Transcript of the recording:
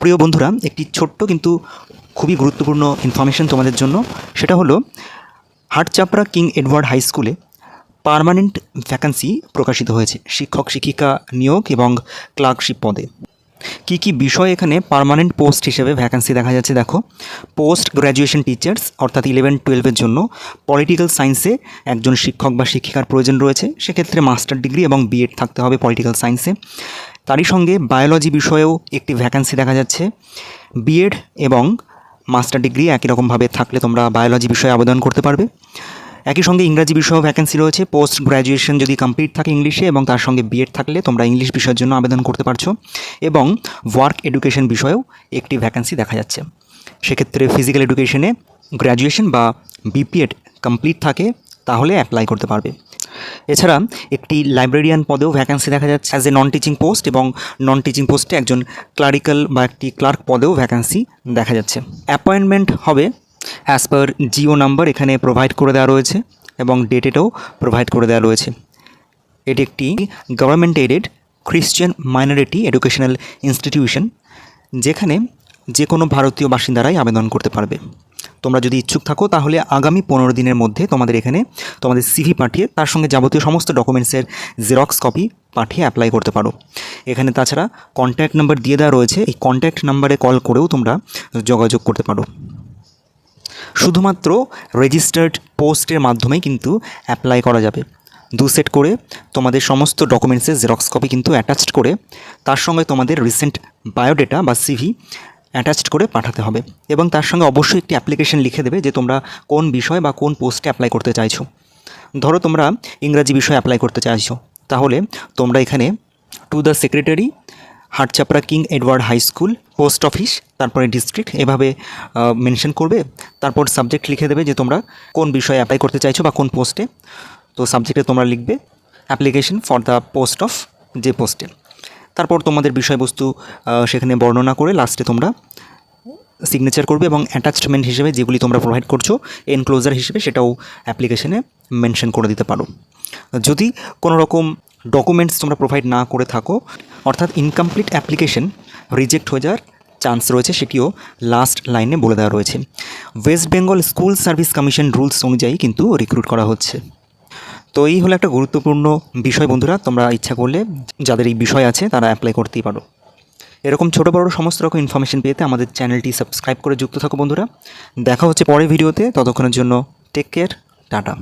প্রিয় বন্ধুরা, একটি ছোট্ট কিন্তু খুবই গুরুত্বপূর্ণ ইনফরমেশন তোমাদের জন্য। সেটা হলো, হাটচাপড়া কিং এডওয়ার্ড হাই স্কুলে পার্মানেন্ট ভ্যাকান্সি প্রকাশিত হয়েছে। শিক্ষক শিক্ষিকা নিয়োগ এবং ক্লার্কশিপ পদে। কী কী বিষয় এখানে পার্মানেন্ট পোস্ট হিসেবে ভ্যাকান্সি দেখা যাচ্ছে দেখো। পোস্ট গ্র্যাজুয়েশন টিচার্স অর্থাৎ ইলেভেন টুয়েলভের জন্য পলিটিক্যাল সায়েন্সে একজন শিক্ষক বা শিক্ষিকার প্রয়োজন রয়েছে। সেক্ষেত্রে মাস্টার ডিগ্রি এবং বিএড থাকতে হবে পলিটিক্যাল সায়েন্সে তারই সঙ্গে বায়োলজি বিষয়েও একটি ভ্যাকান্সি দেখা যাচ্ছে। বিএড এবং মাস্টার ডিগ্রি একই রকমভাবে থাকলে তোমরা বায়োলজি বিষয়ে আবেদন করতে পারবে। একই সঙ্গে ইংরাজি বিষয়েও ভ্যাকেন্সি রয়েছে। পোস্ট গ্র্যাজুয়েশন যদি কমপ্লিট থাকে ইংলিশে এবং তার সঙ্গে বিএড থাকলে তোমরা ইংলিশ বিষয়ের জন্য আবেদন করতে পারছ। এবং ওয়ার্ক এডুকেশন বিষয়েও একটি ভ্যাকেন্সি দেখা যাচ্ছে। সেক্ষেত্রে ফিজিক্যাল এডুকেশনে গ্র্যাজুয়েশন বা বিপিএড কমপ্লিট থাকে, তাহলে অ্যাপ্লাই করতে পারবে। এছাড়া একটি লাইব্রেরিয়ান পদেও ভ্যাকেন্সি দেখা যাচ্ছে। As a non teaching post এবং নন টিচিং পোস্টে একজন ক্লারিক্যাল বা একটি ক্লার্ক পদেও ভ্যাকেন্সি দেখা যাচ্ছে। অ্যাপয়েন্টমেন্ট হবে অ্যাজ পার জিও নাম্বার এখানে প্রোভাইড করে দেওয়া রয়েছে এবং ডেটেটাও প্রোভাইড করে দেওয়া রয়েছে। এটি একটি government aided Christian minority educational institution যেখানে যে কোনো ভারতীয় বাসিন্দারাই আবেদন করতে পারবে। তোমরা যদি ইচ্ছুক থাকো তাহলে আগামী পনেরো দিনের মধ্যে তোমাদের এখানে তোমাদের সিভি পাঠিয়ে তার সঙ্গে যাবতীয় সমস্ত ডকুমেন্টসের জেরক্স কপি পাঠিয়ে অ্যাপ্লাই করতে পারো। এখানে তাছাড়া কন্ট্যাক্ট নাম্বার দিয়ে দেওয়া রয়েছে। এই কন্ট্যাক্ট নাম্বারে কল করেও তোমরা যোগাযোগ করতে পারো। শুধুমাত্র রেজিস্টার্ড পোস্টের মাধ্যমেই কিন্তু অ্যাপ্লাই করা যাবে। দু সেট করে তোমাদের সমস্ত ডকুমেন্টসের জেরক্স কপি কিন্তু অ্যাটাচড করে তার সঙ্গে তোমাদের রিসেন্ট বায়োডেটা বা সিভি অ্যাটাচড করে পাঠাতে হবে এবং তার সঙ্গে অবশ্যই একটি অ্যাপ্লিকেশন লিখে দেবে যে তোমরা কোন বিষয় বা কোন পোস্টে অ্যাপ্লাই করতে চাইছো। ধরো তোমরা ইংরাজি বিষয়ে অ্যাপ্লাই করতে চাইছো। তাহলে তোমরা এখানে to the secretary Hatchapra King Edward high school, post office, তারপরে ডিস্ট্রিক্ট, এভাবে মেনশন করবে। তারপর সাবজেক্ট লিখে দেবে যে তোমরা কোন বিষয়ে অ্যাপ্লাই করতে চাইছো বা কোন পোস্টে তো সাবজেক্টে তোমরা লিখবে application for the post of যে পোস্টে তারপর তোমাদের বিষয়বস্তু সেখানে বর্ণনা করে লাস্টে তোমরা সিগনেচার করবে এবং অ্যাটাচমেন্ট হিসেবে যেগুলি তোমরা প্রোভাইড করছ এনক্লোজার হিসেবে সেটাও অ্যাপ্লিকেশনে মেনশন করে দিতে পারো। যদি কোনো রকম ডকুমেন্টস তোমরা প্রোভাইড না করে থাকো অর্থাৎ ইনকমপ্লিট অ্যাপ্লিকেশন রিজেক্ট হয়ে যাওয়ার চান্স রয়েছে, সেটিও লাস্ট লাইনে বলে দেওয়া রয়েছে। West Bengal school service commission rules অনুযায়ী কিন্তু রিক্রুট করা হচ্ছে। তো এই হলো একটা গুরুত্বপূর্ণ বিষয় বন্ধুরা, তোমরা ইচ্ছা করলে যাদের এই বিষয় আছে তারা অ্যাপ্লাই করতেই পারো। এরকম ছোটো বড়ো সমস্ত রকম ইনফরমেশন পেতে আমাদের চ্যানেলটি সাবস্ক্রাইব করে যুক্ত থাকো বন্ধুরা। দেখা হচ্ছে পরের ভিডিওতে, ততক্ষণের জন্য টেক কেয়ার টাটা।